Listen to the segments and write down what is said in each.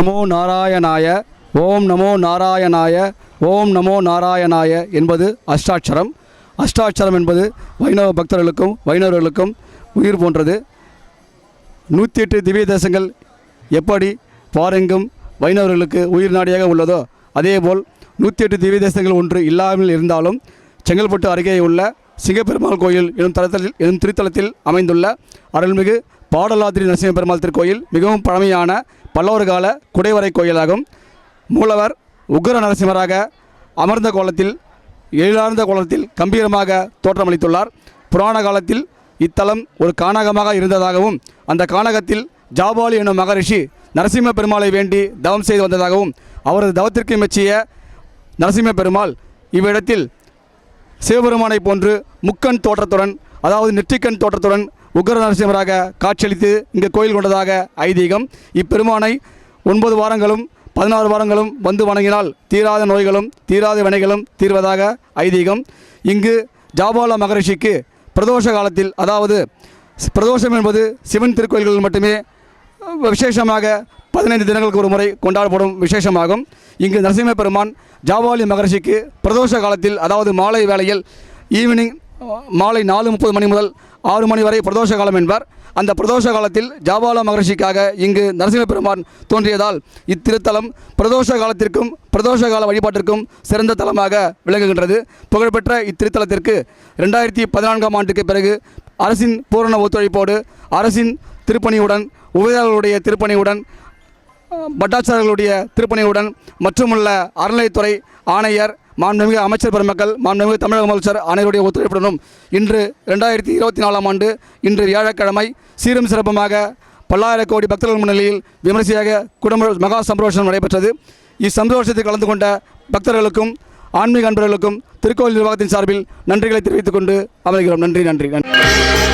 நமோ நாராயணாய ஓம் நமோ நாராயணாய ஓம் நமோ நாராயணாய என்பது அஷ்டாட்சரம். அஷ்டாட்சரம் என்பது வைணவ பக்தர்களுக்கும் வைணவர்களுக்கும் உயிர் போன்றது. நூற்றி எட்டு திவ்ய தேசங்கள் எப்படி பாருங்கும் வைணவர்களுக்கு உயிர் நாடியாக உள்ளதோ அதேபோல் நூற்றி எட்டு திவ்ய தேசங்கள் ஒன்று இல்லாமல் இருந்தாலும் செங்கல்பட்டு அருகே உள்ள சிங்கப்பெருமாள் கோயில் எனும் தலத்தில் எனும் திருத்தலத்தில் அமைந்துள்ள அருள்மிகு பாடலாத்திரி நரசிம்ம பெருமாள் திருக்கோயில் மிகவும் பழமையான பல்லவர் கால குடைவரை கோயிலாகும். மூலவர் உக்ர நரசிம்மராக அமர்ந்த கோலத்தில் எழிலார்ந்த கோலத்தில் கம்பீரமாக தோற்றமளித்துள்ளார். புராண காலத்தில் இத்தலம் ஒரு காணகமாக இருந்ததாகவும் அந்த காணகத்தில் ஜாபாலி என்னும் மகரிஷி நரசிம்ம பெருமாளை வேண்டி தவம் செய்து வந்ததாகவும் அவரது தவத்திற்கு மெச்சிய நரசிம்ம பெருமாள் இவ்விடத்தில் சிவபெருமானை போன்று முக்கண் தோற்றத்துடன் அதாவது நெற்றிக்கண் தோற்றத்துடன் உக்ர நரசிம்மராக காட்சியளித்து இங்கு கோயில் கொண்டதாக ஐதீகம். இப்பெருமானை ஒன்பது வாரங்களும் பதினாறு வாரங்களும் வந்து வணங்கினால் தீராத நோய்களும் தீராத வினைகளும் தீர்வதாக ஐதீகம். இங்கு ஜாபால மகரிஷிக்கு பிரதோஷ காலத்தில் அதாவது பிரதோஷம் என்பது சிவன் திருக்கோயில்களில் மட்டுமே விசேஷமாக பதினைந்து தினங்களுக்கு ஒரு முறை கொண்டாடப்படும் விசேஷமாகும். இங்கு நரசிம்ம பெருமான் ஜாபாலி மகரிஷிக்கு பிரதோஷ காலத்தில் அதாவது மாலை வேளையில் ஈவினிங் மாலை நாலு முப்பது மணி முதல் ஆறு மணி வரை பிரதோஷ காலம் என்பார். அந்த பிரதோஷ காலத்தில் ஜாபால மகரிஷிக்காக இங்கு நரசிம்ம பெருமான் தோன்றியதால் இத்திருத்தலம் பிரதோஷ காலத்திற்கும் பிரதோஷ கால வழிபாட்டிற்கும் சிறந்த தலமாக விளங்குகின்றது. புகழ்பெற்ற இத்திருத்தலத்திற்கு ரெண்டாயிரத்தி பதினான்காம் ஆண்டுக்கு பிறகு அரசின் பூரண ஒத்துழைப்போடு அரசின் திருப்பணியுடன் உபயோகர்களுடைய திருப்பணியுடன் பட்டாச்சாரர்களுடைய திருப்பணியுடன் மற்றுமுள்ள அறநிலைத்துறை ஆணையர் மாண்புமிகு அமைச்சர் பெருமக்கள் மாண்புமிகு தமிழக முதல்வர் அனைவருடைய ஒத்துழைப்புடனும் இன்று ரெண்டாயிரத்தி இருபத்தி நாலாம் ஆண்டு இன்று வியாழக்கிழமை சீரும் சிறப்புமாக பல்லாயிரம் கோடி பக்தர்கள் முன்னிலையில் விமரிசையாக குடும்ப மகா சம்பரோஷம் நடைபெற்றது. இச்சந்தோஷத்தில் கலந்து கொண்ட பக்தர்களுக்கும் ஆன்மீக அன்பர்களுக்கும் திருக்கோவில் நிர்வாகத்தின் சார்பில் நன்றிகளை தெரிவித்துக் கொண்டு அமர்கிறோம். நன்றி நன்றி நன்றி.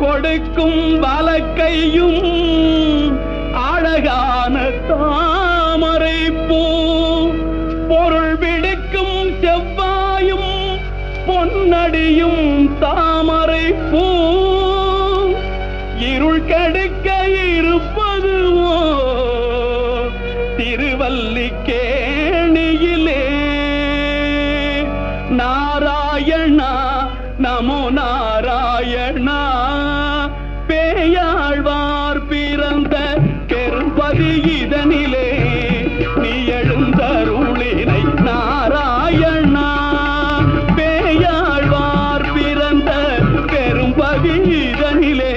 கொடுக்கும் வலக்கையும் அழகான தாமரை பூ. பொருள் விடுக்கும் செவ்வாயும் பொன்னடியும் தாமரை பூ. இதனிலே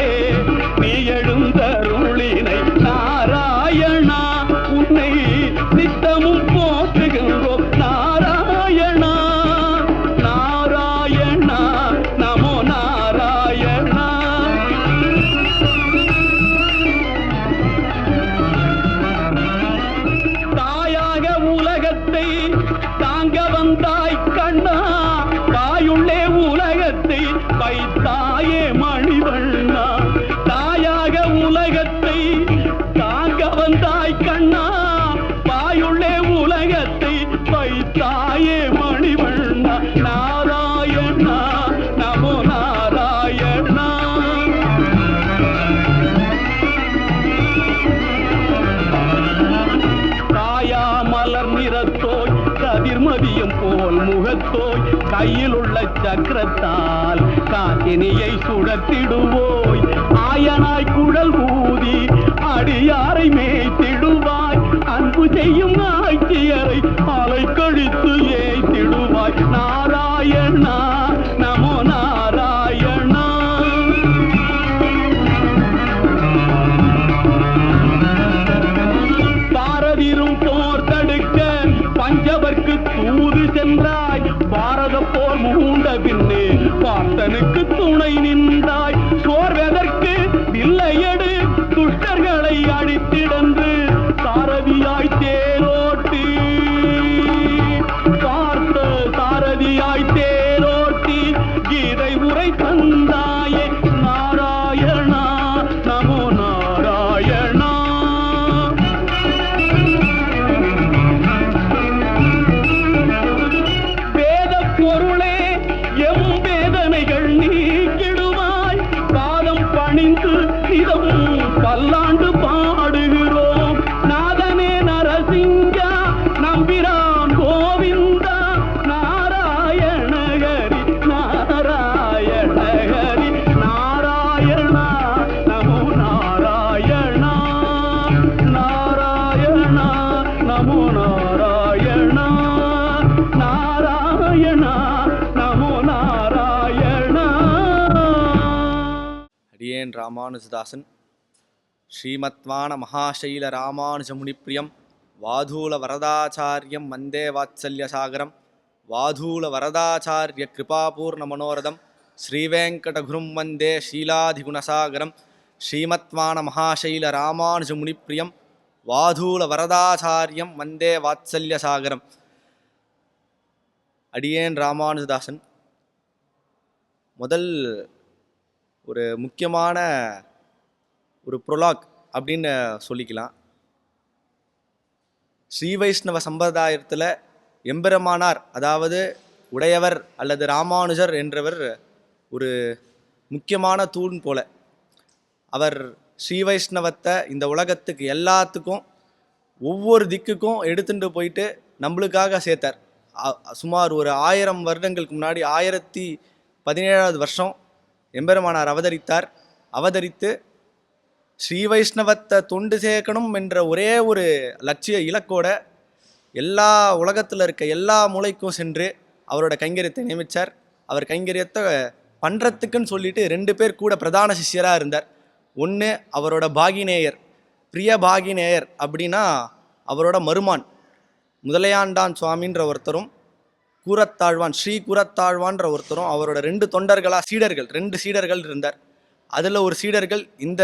போல் கையில் உள்ள சக்கரத்தால் காசினியை சுடத்திடுவோய். ஆயனாய் குழல் ஊதி அடியாரை மேய்த்திடுவாய். அன்பு செய்யும் ஆட்சியரை அலை கழித்து பின்னே பார்த்தனுக்கு துணை நின்று ராமானுஜதாசன். ஸ்ரீமத்வான மகாசைல ராமானுஜமுனிப்பிரியம் வாதூல வரதாச்சாரியம் வந்தே வாத்சல்யசாகரம் வாதூல வரதாச்சாரிய கிருபாபூர்ண மனோரதம் ஸ்ரீவேங்கடகுரும் வந்தே ஷீலாதிகுணசாகரம் ஸ்ரீமத்வான மகாசைல ராமானுஜமுனிப்பிரியம் வாதூல வரதாச்சாரியம் வந்தே வாத்சல்யசாகரம் அடியேன் ராமானுஜதாசன் முதல் ஒரு முக்கியமான ஒரு ப்ரொலாக் அப்படின்னு சொல்லிக்கலாம். ஸ்ரீ வைஷ்ணவ சம்பிரதாயத்தில் எம்பெருமானார் அதாவது உடையவர் அல்லது ராமானுஜர் என்றவர் ஒரு முக்கியமான தூண் போல. அவர் ஸ்ரீ வைஷ்ணவத்தை இந்த உலகத்துக்கு எல்லாத்துக்கும் ஒவ்வொரு திக்குக்கும் எடுத்துட்டு போயிட்டு நம்மளுக்காக சேர்த்தார். சுமார் ஒரு ஆயிரம் வருடங்களுக்கு முன்னாடி ஆயிரத்தி பதினேழாவது வருஷம் எம்பெருமானார் அவதரித்தார். அவதரித்து ஸ்ரீ வைஷ்ணவத்தை தொண்டு சேர்க்கணும் என்ற ஒரே ஒரு லட்சிய இலக்கோட எல்லா உலகத்தில் இருக்க எல்லா மூலைக்கும் சென்று அவரோட கைங்கரியத்தை நியமித்தார் அவர் கைங்கரியத்தை பண்ணுறத்துக்குன்னு சொல்லிட்டு ரெண்டு பேர் கூட பிரதான சிஷ்யராக இருந்தார். ஒன்று அவரோட பாகினேயர். பிரிய பாகினேயர் அப்படின்னா அவரோட மருமான். முதலையாண்டான் சுவாமின்ற ஒருத்தரும் கூரத்தாழ்வான் ஸ்ரீ கூரத்தாழ்வான்ற ஒருத்தரும் அவரோட ரெண்டு தொண்டர்களா சீடர்கள் ரெண்டு சீடர்கள் இருந்தார். அதில் ஒரு சீடர்கள் இந்த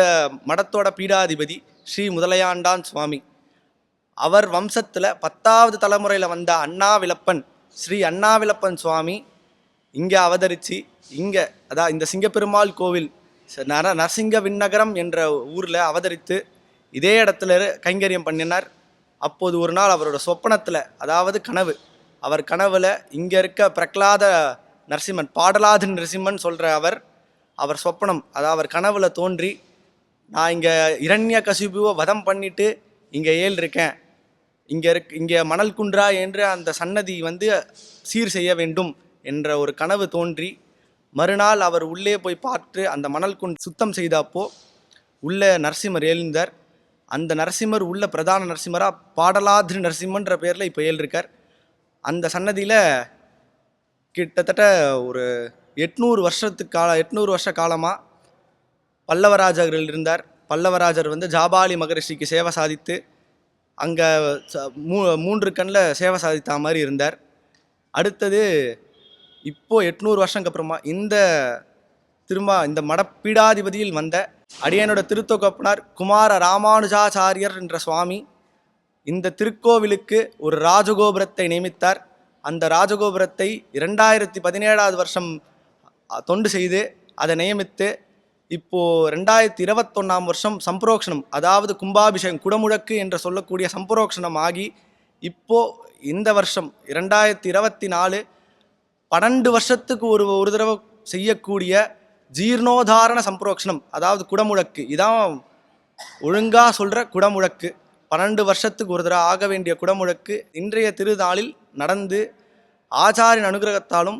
மடத்தோட பீடாதிபதி ஸ்ரீ முதலையாண்டான் சுவாமி. அவர் வம்சத்தில் பத்தாவது தலைமுறையில் வந்த அண்ணாவிலப்பன் ஸ்ரீ அண்ணாவிலப்பன் சுவாமி இங்கே அவதரித்து இங்கே அதான் இந்த சிங்கப்பெருமாள் கோவில் நர நரசிங்க விண்ணகரம் என்ற ஊரில் அவதரித்து இதே இடத்துல கைங்கரியம் பண்ணினார். அப்போது ஒரு நாள் அவரோட சொப்பனத்தில் அதாவது கனவு அவர் கனவுல இங்கே இருக்க பிரகலாத நரசிம்மன் பாடலாதி நரசிம்மன் சொல்கிற அவர் அவர் சொப்பனம் அதாவது அவர் கனவுல தோன்றி நான் இங்கே இரண்ய கசிபுவை வதம் பண்ணிட்டு இங்கே ஏழு இருக்கேன். இங்கே இருக் இங்கே மணல் குன்றா என்று அந்த சன்னதி வந்து சீர் செய்ய வேண்டும் என்ற ஒரு கனவு தோன்றி மறுநாள் அவர் உள்ளே போய் பார்த்து அந்த மணல் குன் சுத்தம் செய்தப்போ உள்ள நரசிம்மர் எழுந்தார். அந்த நரசிம்மர் உள்ள பிரதான நரசிம்மராக பாடலாதிரி நரசிம்மன்ற பேரில் இப்போ ஏழிருக்கார் அந்த சன்னதியில் கிட்டத்தட்ட ஒரு எட்நூறு வருஷத்துக்கு கால எட்நூறு வருஷ காலமாக பல்லவராஜர்கள் இருந்தார். பல்லவராஜர் வந்து ஜாபாலி மகரிஷிக்கு சேவை சாதித்து அங்கே மூ மூன்று கண்ணில் சேவை சாதித்த மாதிரி இருந்தார். அடுத்தது இப்போது எட்நூறு வருஷங்க அப்புறமா இந்த திரும்ப இந்த மடப்பீடாதிபதியில் வந்த அடியனோட திருத்தொகப்பனார் குமார ராமானுஜாச்சாரியர் என்ற சுவாமி இந்த திருக்கோவிலுக்கு ஒரு ராஜகோபுரத்தை நியமித்தார். அந்த ராஜகோபுரத்தை இரண்டாயிரத்தி பதினேழாவது வருஷம் தொண்டு செய்து அதை நியமித்து இப்போது ரெண்டாயிரத்தி இருபத்தொன்னாம் வருஷம் சம்பரோக்ஷணம் அதாவது கும்பாபிஷேகம் குடமுழக்கு என்று சொல்லக்கூடிய சம்பரோக்ஷணம் ஆகி இப்போது இந்த வருஷம் இரண்டாயிரத்தி இருபத்தி நாலு பன்னெண்டு வருஷத்துக்கு ஒரு ஒரு தடவை செய்யக்கூடிய ஜீர்ணோதாரண சம்பரோக்ஷணம் அதாவது குடமுழக்கு. இதான் ஒழுங்காக சொல்கிற குடமுழக்கு. பன்னெண்டு வருஷத்துக்கு ஒரு தடவை ஆக வேண்டிய குடமுழக்கு இன்றைய திருநாளில் நடந்து ஆச்சாரின் அனுகிரகத்தாலும்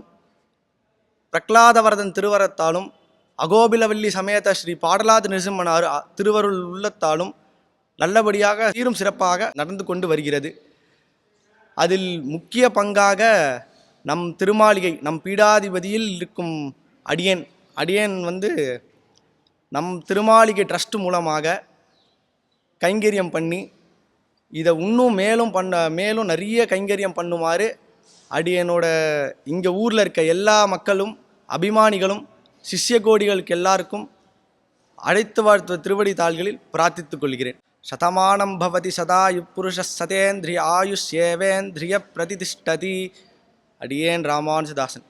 பிரகலாதவரதன் திருவரத்தாலும் அகோபிலவல்லி சமேத ஸ்ரீ பாடலாத நிருசிம்மன் திருவருள் உள்ளத்தாலும் நல்லபடியாக சீரும் சிறப்பாக நடந்து கொண்டு வருகிறது. அதில் முக்கிய பங்காக நம் திருமாளிகை நம் பீடாதிபதியில் இருக்கும் அடியன். அடியேன் வந்து நம் திருமாளிகை ட்ரஸ்ட் மூலமாக கைங்கரியம் பண்ணி இதை இன்னும் மேலும் பண்ண மேலும் நிறைய கைங்கரியம் பண்ணுமாறு அடியனோட இங்கே ஊரில் இருக்க எல்லா மக்களும் அபிமானிகளும் சிஷ்ய கோடிகளுக்கு எல்லாருக்கும் அழைத்து வாழ்த்து திருவடி தாள்களில் பிரார்த்தித்துக் கொள்கிறேன். சதமானம் பவதி சதா யுப்புருஷ சதேந்திரிய ஆயுஷ் ஏவேந்திரிய பிரதிதிஷ்டதி. அடியேன் ராமானுஜதாசன்.